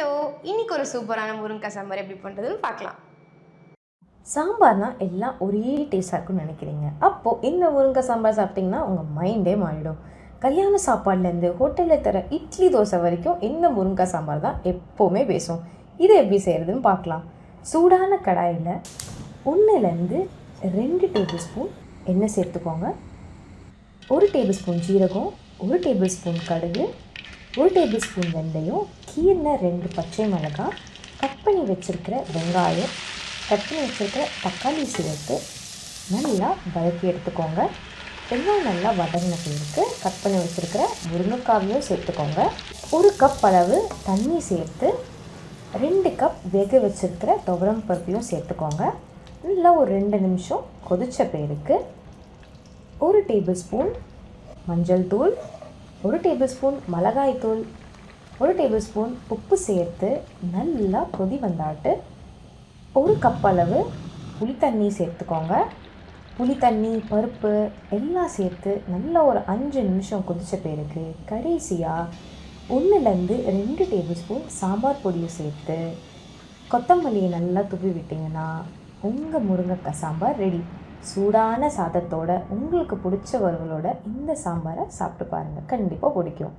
Hello இன்னைக்கு ஒரு சூப்பரான முருங்கக்காய் சாம்பார் எப்படி பண்ணுறதுன்னு பார்க்கலாம். சாம்பார்னா எல்லாம் ஒரே டேஸ்ட்டாக இருக்கும்னு நினைக்கிறீங்க. அப்போது இந்த முருங்கை சாம்பார் சாப்பிட்டிங்கன்னா உங்கள் மைண்டே மாறிடும். கல்யாண சாப்பாடுலேருந்து ஹோட்டலில் தர இட்லி தோசை வரைக்கும் இந்த முருங்கைக்காய் சாம்பார் தான் எப்போவுமே பேசும். இதை எப்படி செய்கிறதுன்னு பார்க்கலாம். சூடான கடாயில் ஒன்றுலேருந்து ரெண்டு டேபிள் ஸ்பூன் எண்ணெய் சேர்த்துக்கோங்க. ஒரு டேபிள் ஸ்பூன் ஜீரகம் ஒரு டேபிள் ஸ்பூன் கடுகு ஒரு டேபிள் ஸ்பூன் வெந்தயம் கீரின ரெண்டு பச்சை மிளகாய் கட் பண்ணி வச்சுருக்கிற வெங்காயம் கட் பண்ணி வச்சுருக்கிற தக்காளி சேர்த்து நல்லா வதக்கி எடுத்துக்கோங்க. வெங்காயம் நல்லா வதங்கின பிறகு கட் பண்ணி வச்சுருக்கிற முருங்கைக்காவையும் சேர்த்துக்கோங்க. ஒரு கப் அளவு தண்ணி சேர்த்து ரெண்டு கப் வேக வச்சுருக்கிற துவரம் பருப்பையும் சேர்த்துக்கோங்க. நல்லா ஒரு ரெண்டு நிமிஷம் கொதிச்ச பேருக்கு ஒரு டேபிள் ஸ்பூன் மஞ்சள் தூள் ஒரு டேபிள் ஸ்பூன் மிளகாய்த்தூள் ஒரு டேபிள் ஸ்பூன் உப்பு சேர்த்து நல்லா கொதி வந்தாட்டு ஒரு கப் அளவு புளி தண்ணி சேர்த்துக்கோங்க. புளி தண்ணி பருப்பு எல்லாம் சேர்த்து நல்லா ஒரு அஞ்சு நிமிஷம் கொதித்த பிறகு கடைசியாக ஒன்றுலேருந்து ரெண்டு டேபிள் ஸ்பூன் சாம்பார் பொடியை சேர்த்து கொத்தமல்லியை நல்லா துப்பி விட்டிங்கன்னா உங்கள் முருங்கைக்காய் சாம்பார் ரெடி சூடான சாதத்தோட உங்களுக்கு பிடிச்ச இந்த சாம்பாரை சாப்பிட்டு பாருங்கள் கண்டிப்பாக பிடிக்கும்.